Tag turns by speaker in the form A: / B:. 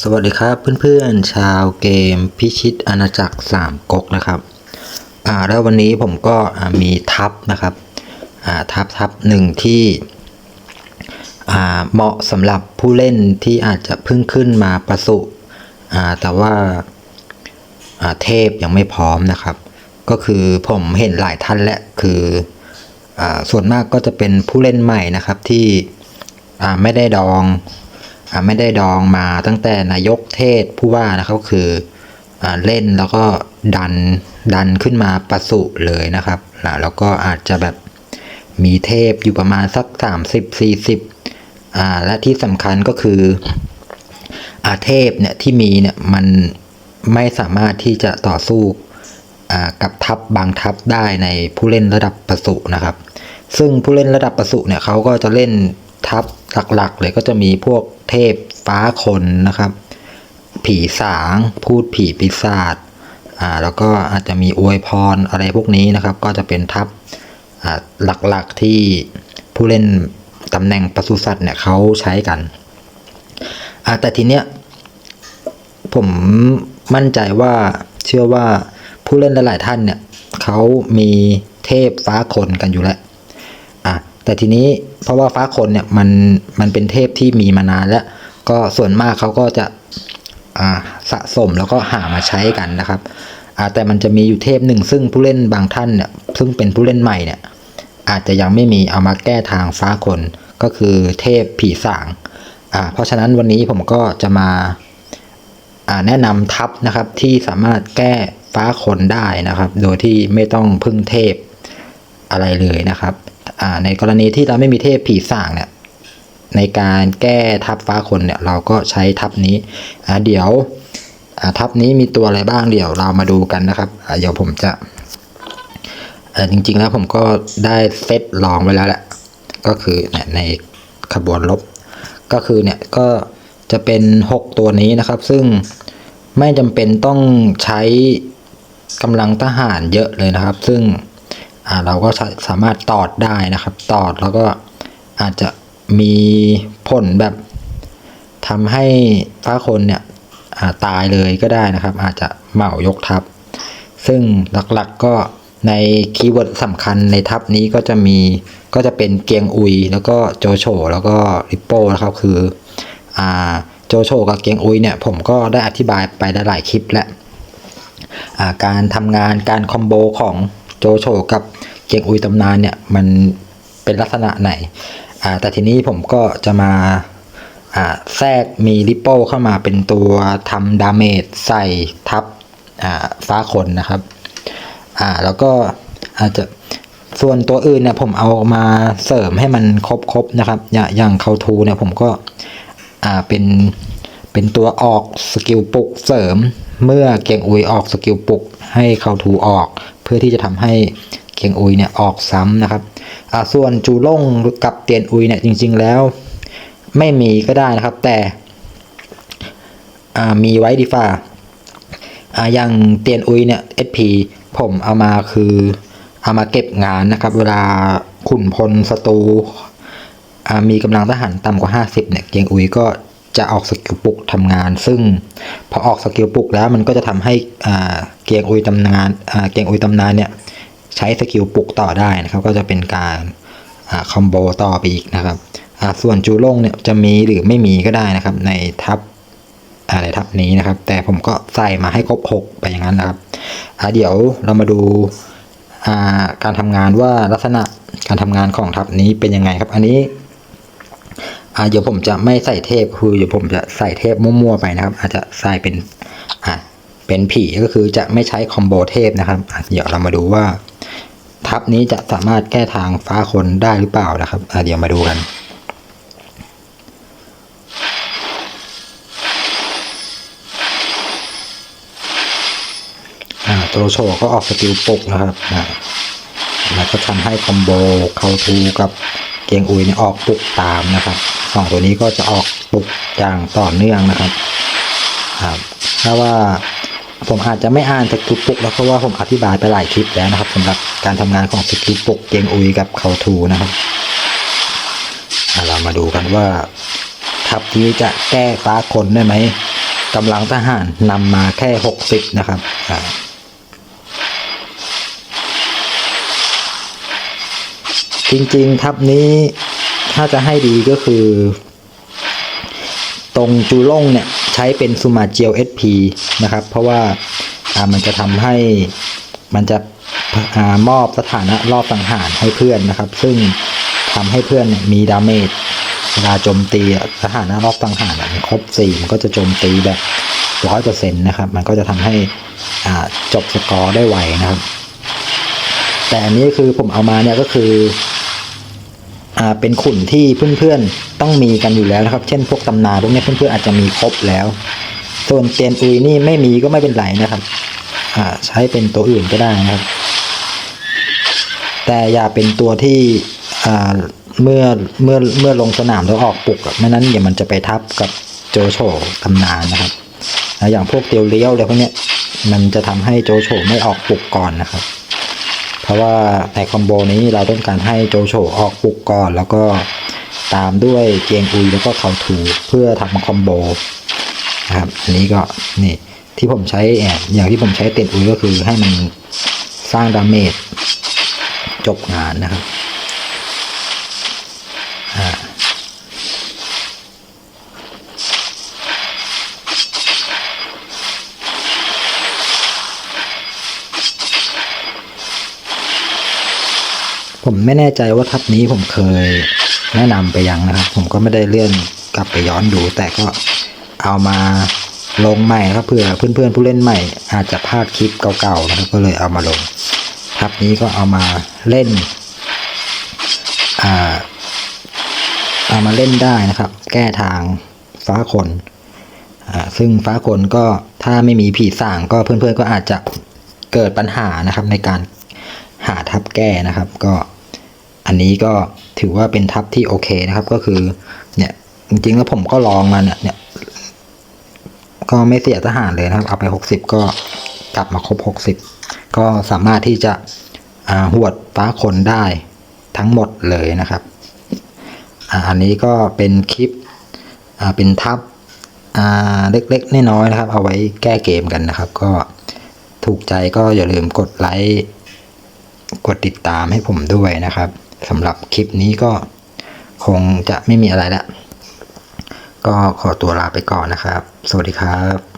A: สวัสดีครับเพื่อนๆชาวเกมพิชิตอาณาจักรสามก๊กนะครับอ่าแล้ววันนี้ผมก็มีทัพนะครับอ่าทัพทัพหนึ่งที่อ่าเหมาะสำหรับผู้เล่นที่อาจจะเพิ่งขึ้นมาประสุอ่าแต่ว่าอ่าเทพยังไม่พร้อมนะครับ ก็คือผมเห็นหลายท่านและคืออ่าส่วนมากก็จะเป็นผู้เล่นใหม่นะครับที่อ่าไม่ได้ดอง ไม่ได้ดองมาตั้งแต่นายกเทศผู้ว่านะครับก็คืออเล่นแล้วก็ดันดันขึ้นมาประสุเลยนะครับ แล้วก็อาจจะแบบมีเทพอยู่ประมาณสัก 30 40อ่าและที่สำคัญก็คืออาเทพเนี่ยที่มีเนี่ยมันไม่สามารถที่จะต่อสู้กับทัพบางทัพได้ในผู้เล่นระดับประสุนะครับ ซึ่งผู้เล่นระดับประสุเนี่ยเขาก็จะเล่นทัพหลักๆ เลยก็จะมีพวก เทพฟ้าคนนะครับ ผีสางพูดผีปีศาจอ่าแล้วก็อาจจะมีอวยพรอะไรพวกนี้นะครับ ก็จะเป็นทัพหลักๆที่ผู้เล่นตำแหน่งปศุสัตว์เนี่ยเขาใช้กันแต่ทีเนี้ยผมมั่นใจว่าเชื่อว่าผู้เล่นหลายๆท่านเนี่ยเขามีเทพฟ้าคนกันอยู่แล้ว แต่ทีนี้เพราะว่าฟ้าคนเนี่ยมันมันเป็นเทพที่มีมานานแล้ว ก็ส่วนมากเขาก็จะอ่าสะสมแล้วก็หามาใช้กันนะครับอ่าแต่มันจะมีอยู่เทพหนึ่งซึ่งผู้เล่นบางท่านเนี่ยซึ่งเป็นผู้เล่นใหม่เนี่ยอาจจะยังไม่มีเอามาแก้ทางฟ้าคนก็คือเทพผีสางอ่าเพราะฉะนั้นวันนี้ผมก็จะมาอ่าแนะนำทัพนะครับที่สามารถแก้ฟ้าคนได้นะครับ โดยที่ไม่ต้องพึ่งเทพอะไรเลยนะครับ ในกรณีที่เราไม่มีเทพผีสางเนี่ยในการแก้ทัพฟ้าคนเนี่ยเราก็ใช้ทัพนี้อ่าเดี๋ยวอ่าทัพนี้มีตัวอะไรบ้างเดี๋ยวเรามาดูกันนะครับเดี๋ยวผมจะอ่อจริงๆแล้วผมก็ได้เซตลองไว้แล้วแหละก็คือในขบวนรบก็คือเนี่ยก็จะเป็น 6 ตัวนี้นะครับ ซึ่งไม่จำเป็นต้องใช้กำลังทหารเยอะเลยนะครับ ซึ่ง เราก็สามารถตอดได้นะครับ ตอดแล้วก็อาจจะมีผลแบบทำให้ฟ้าคนเนี่ยาตายเลยก็ได้นะครับ อาจจะเหมายกทัพซึ่งหลักๆก็ในคีย์เวิร์ดสำคัญในทัพนี้ก็จะมีก็จะเป็นเกียงอุย แล้วก็โจโฉแล้วก็ริปโป้นะครับคืออ่าโจโฉกับเกียงอุยเนี่ยผมก็ได้อธิบายไปหลายคลิปแล้วการทำงานการคอมโบของโจโฉกับ เกียงอุยตำนานเนี่ยมันเป็นลักษณะไหนแต่ทีนี้ผมก็จะมาแทรกมีริปโป้เข้ามาเป็นตัวทำดาเมจใส่ทับฟ้าคนนะครับแล้วก็อาจจะส่วนตัวอื่นเนี่ยผมเอามาเสริมให้มันครบๆนะครับ อย่างางเขาทูเนี่ยผมก็เป็นเป็นตัวออกสกิลปลุกเสริมเมื่อเกียงอุยออกสกิลปลุกให้เขาทูออก เพื่อที่จะทำให้เกียงอุยเนี่ยออกซ้ำนะครับอาส่วนจูล่งกับเตียนอุยเนี่ยจริง ๆ แล้ว ไม่มีก็ได้นะครับ แต่มีไว้ดีฟ่าอย่างเตียนอุยเนี่ย SP ผมเอามาคือเอามาเก็บงานนะครับ เวลาขุนพลศัตรูมีกำลังทหารต่ำกว่า 50เนี่ยเกียงอุยก็ จะออกสกิลปลุกทำงาน ซึ่งพอออกสกิลปลุกแล้วมันก็จะทำให้เกียงอุยตำนานเกียงอุยตำนานเนี่ยใช้สกิลปลุกต่อได้นะครับก็จะเป็นการอคอมโบต่อไปอีกนะครับส่วนจูโล่งเนี่ยจะมีหรือไม่มีก็ได้นะครับในทัพอะไรทัพนี้นะครับ แต่ผมก็ใส่มาให้ครบ 6 ไปอย่างนั้นนะครับเดี๋ยวเรามาดูการทำงานว่าลักษณะการทำงานของทัพนี้เป็นยังไงครับ อันนี้ อ่าเดี๋ยวผมจะไม่ใส่เทพคือเดี๋ยวผมจะใส่เทพมั่วๆไปนะครับ อาจจะใส่เป็นอ่าเป็นผีก็คือจะไม่ใช้คอมโบเทพนะครับเดี๋ยวเรามาดูว่า ทัพนี้จะสามารถแก้ทางฟ้าคนได้หรือเปล่านะครับเดี๋ยวมาดูกันตัวโชว์ก็ออกสกิลปกนะครับแล้วก็ทำให้คอมโบเข้าทูกับ เกียงอุยเนี่ยออกปลุกตามนะครับสองตัวนี้ก็จะออกปลุกอย่างต่อเนื่องนะครับครับถ้าว่าผมอาจจะไม่อ่านสกิลปลุกแล้วเพราะว่าผมอธิบายไปหลายคลิปแล้วนะครับสำหรับการทำงานของสกิลปลุกเกียงอุยกับเขาทูนะครับอ่าเรามาดูกันว่าทัทัพนี้จะแก้ฟ้าคนได้ไหมกำลังทหารนำมาแค่หกสิบนะครับอ่า จริงๆทัพนี้ถ้าจะให้ดีก็คือ ตรงจูล่งเนี่ยใช้เป็นซูมาเจียว SP นะครับ เพราะว่าอ่ามันจะทำให้มันจะอามอบสถานะรอบสังหารให้เพื่อนนะครับ ซึ่งทำให้เพื่อนมีดาเมจเวลาโจมตีสถานะรอบสังหารอะมันครบสี่มันก็จะโจมตีแบบร้อยเปอร์เซ็นต์นะครับ มันก็จะทำให้อ่าจบสกอร์ได้ไวนะครับ แต่อันนี้คือผมเอามาเนี่ยก็คือ เป็นขุนที่เพื่อนๆต้องมีกันอยู่แล้วนะครับ เช่นพวกตำนาพวกนี้เพื่อนๆอาจจะมีครบแล้ว ส่วนเตียนอุยนี่ไม่มีก็ไม่เป็นไรนะครับใช้เป็นตัวอื่นก็ได้นะครับ แต่อย่าเป็นตัวที่เมื่อเมื่อเมื่อลงสนามแล้วออกปลุกไม่นั้นเดี๋ยวมันจะไปทับกับโจโฉตำนานนะครับอย่างพวกเตียวเลี้ยวอะไรพวกนี้มันจะทำให้โจโฉไม่ออกปลุกก่อนนะครับ เพราะว่าในคอมโบนี้เราต้องการให้โจโฉออกปุกก่อน แล้วก็ตามด้วยเจียงอุยแล้วก็เขาถูเพื่อทำคอมโบนะครับอันนี้ก็นี่ที่ผมใช้แอบอย่างที่ผมใช้เต็นอุยก็คือให้มันสร้างดาเมจจบงานนะครับ ผมไม่แน่ใจว่าทับนี้ผมเคยแนะนำไปยังนะครับ ผมก็ไม่ได้เลื่อนกลับไปย้อนดู แต่ก็เอามาลงใหม่ครับเผื่อเพื่อนๆผู้เล่นใหม่ อาจจะพลาดคลิปเก่าๆนะครับก็เลยเอามาลง ทับนี้ก็เอามาเล่นอ่าเอามาเล่นได้นะครับ แก้ทางฟ้าคนอ่าซึ่งฟ้าคนก็ถ้าไม่มีผีสางก็เพื่อนๆก็อาจจะเกิดปัญหานะครับในการหาทับแก้นะครับก็ อันนี้ก็ถือว่าเป็นทับที่โอเคนะครับ ก็คือเนี่ยจริงๆแล้วผมก็ลองมาเนี่ยเนี่ยก็ไม่เสียทหารเลยนะครับ เอาไปหกสิบก็กลับมาครบหกสิบก็สามารถที่จะหวดฟ้าคนได้ทั้งหมดเลยนะครับออันนี้ก็เป็นคลิปเป็นทับเล็กๆน้อยๆนะครับ เอาไว้แก้เกมกันนะครับ ก็ถูกใจก็อย่าลืมกดไลค์กดติดตามให้ผมด้วยนะครับ สำหรับคลิปนี้ก็คงจะไม่มีอะไรละก็ขอตัวลาไปก่อนนะครับ สวัสดีครับ